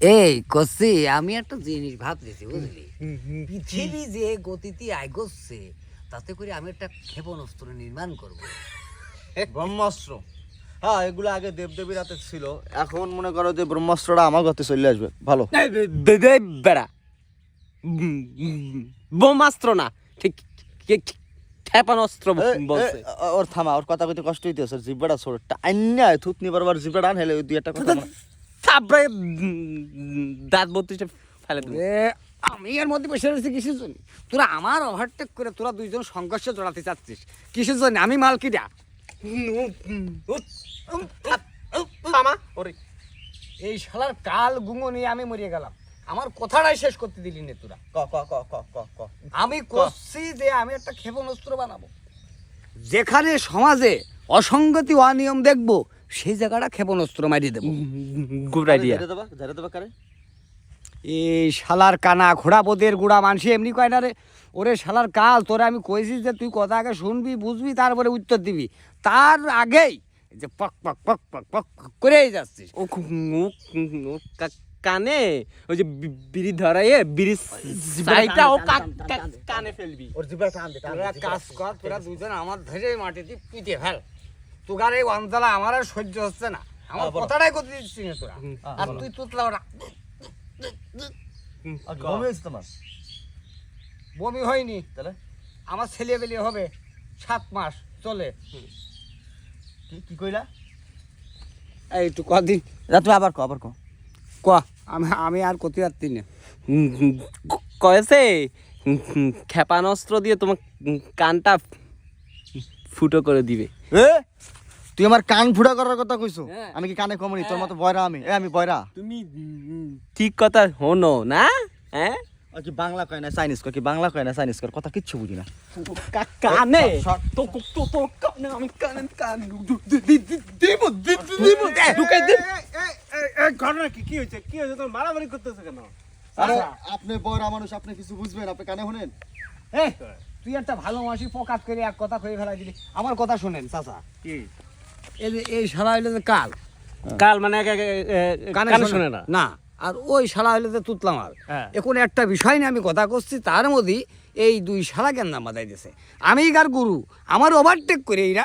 এই কসি আমি একটা জিনিস ভাবতেছি বুঝলি? পৃথিবী যে গতিতে তাতে করে আমি একটা ক্ষেপণাস্ত্র নির্মাণ করব। ব্রহ্মাস্ত্র। হ্যাঁ এগুলো আগে দেবদেবীর হাতে ছিল। এখন মনে করো যে ব্রহ্মাস্ত্রটা আমার হাতে চলে আসবে। ভালো। বেড়া। বোমাস্ত্র না ঠিক ক্ষেপণাস্ত্র বলছে। ওর থামা ওর কথা কইতে কষ্ট হইতেছে জিব্বাটা ছোটটা আইনা থুতনি বারবার জিব্বাটা আনহেলে ওই দুই একটা কথা তারপরে দাঁত বত্রিশটা ফেলে দেবো। আমি এর মধ্যে বসে রয়েছি কিসের জন্য? তোরা আমার ওভারটেক করে তোরা দুইজন সংঘর্ষে জড়াতে চাচ্ছিস। কিসের জন্য? আমি মালকিটা। থামা ওরে। এই শালার কাল গুঙ্গো নিয়ে আমি মরিয়ে গেলাম। আমার কথাটাই শেষ করতে দিলি নে তোরা। ক ক ক ক ক ক। আমি করছি যে আমি একটা ক্ষেপণাস্ত্র বানাবো। যেখানে সমাজে অসঙ্গতি অনিয়ম দেখব সেই জায়গাটা ক্ষেপণাস্ত্র মারিয়ে দেবো। গুড আইডিয়া এই শালার কানা ঘোড়া বোদের গুড়া মানুষ এমনি কয় না রে? ওরে শালার কাল তোরে আমি কইছি যে তুই কথা আগে শুনবি বুঝবি তারপরে উত্তর দিবি। তার আগেই যে পক পক পক পক পক করেই যাচ্ছিস। ও কানে ওই যে বিড়ি ধরাইয়ে বিড়ি সাইটা ও কানে ফেলবি। ওর জিব্বাটা টান দে তোরা কাজ কর তোরা দুজন আমার ধরে মাটিতে পিটে ফেল। তোগার এই অঞ্চলা আমার আর সহ্য হচ্ছে না। আমার কথাটাই করতে দিচ্ছি না তোরা। আর তুই তুতলা ওরা বমি তোমার? বমি হয়নি। তাহলে? আমার ছেলে বেলে হবে সাত মাস চলে। কি কইলা? এই একটু কদিন না আবার ক আবার ক। ক আমি আমি আর করতে পারতি না। কয়েছে? ক্ষেপণাস্ত্র দিয়ে তোমার কানটা ফুটো করে দিবে। তুই আমার কান ফুটা করার কথা কইছো হ্যাঁ। আমি কি কানে কমনি তোর মতো বয়রা আমি এ আমি বয়রা তুমি ঠিক কথা হনো না হ্যাঁ কি বাংলা কয় না চাইনিজ কয় কি বাংলা কয় না চাইনিজ কয় কথা কিচ্ছু বুঝি না কানে। তো তো তো কানে আমি কানে কান দিব দিব ঢুকাই দিব ঘটনা কি কি হয়েছে কি হয়েছে তোমার মারামারি করতেছে কেন আরে আপনি বয়রা মানুষ আপনি কিছু বুঝবেন আপনি কানে শুনেন এই তুই একটা ভালো মাসি ফোকাস করে এক কথা কয়ে ফেলা দিলি আমার কথা শুনেন চাচা কি এই যে এই শালা হইল যে কাল। কাল মানে কানে শোনে না। না? আর ওই শালা হইল যে তুতলামাল হ্যাঁ। এখন একটা বিষয় নিয়ে আমি কথা করছি তার মধ্যে এই দুই শালা কেন নাম বাদাই দিছে। আমি গার গুরু? আমার ওভারটেক করে এরা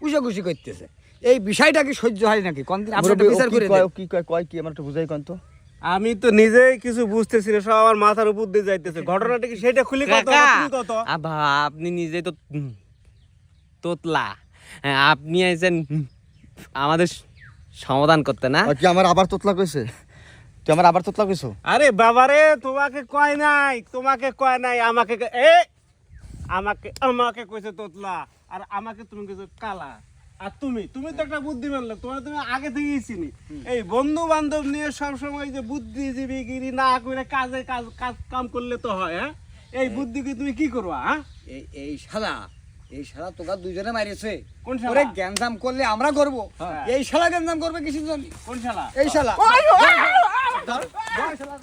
কুশাকুশি করতেছে। এই বিষয়টা কি সহ্য হয় নাকি? কোন দিন বিচার করে কি কয় কয় কি? আমার একটু বুঝাই কোন তো। আমি তো নিজেই কিছু বুঝতেছি না সব আমার মাথার উপর দিয়ে যাইতেছে। ঘটনাটা কি সেটা খুলে কত আপনি নিজে তো তোতলা। হ্যাঁ, আপনি আইছেন আমাদের সমাধান করতে না? আর কি আমার আবার তোতলা কইছে? তুই আমার আবার তোতলা কইছো? আরে বাবারে তোমাকে কয় নাই তোমাকে কয় নাই আমাকে ক- এ! আমাকে আমাকে কইছে তোতলা আর আমাকে তুমি কইছো কালা। আর তুমি তুমি তো একটা বুদ্ধিমান লোক তোমার তুমি আগে থেকেই চিনি। এই বন্ধু বান্ধব নিয়ে সব সময় যে বুদ্ধিজীবী গিরি না করে কাজে কাজ কাজ কাম করলে তো হয় হ্যাঁ? এই বুদ্ধি কি তুমি কি করবা হ্যাঁ? এই এই শালা এই শালা তোকে দুজনে মারিয়েছে কোন শালা ওরে গ্যাঞ্জাম করলে আমরা করব এই শালা গ্যাঞ্জাম করবে কিছু জন কোন শালা এই শালা শালা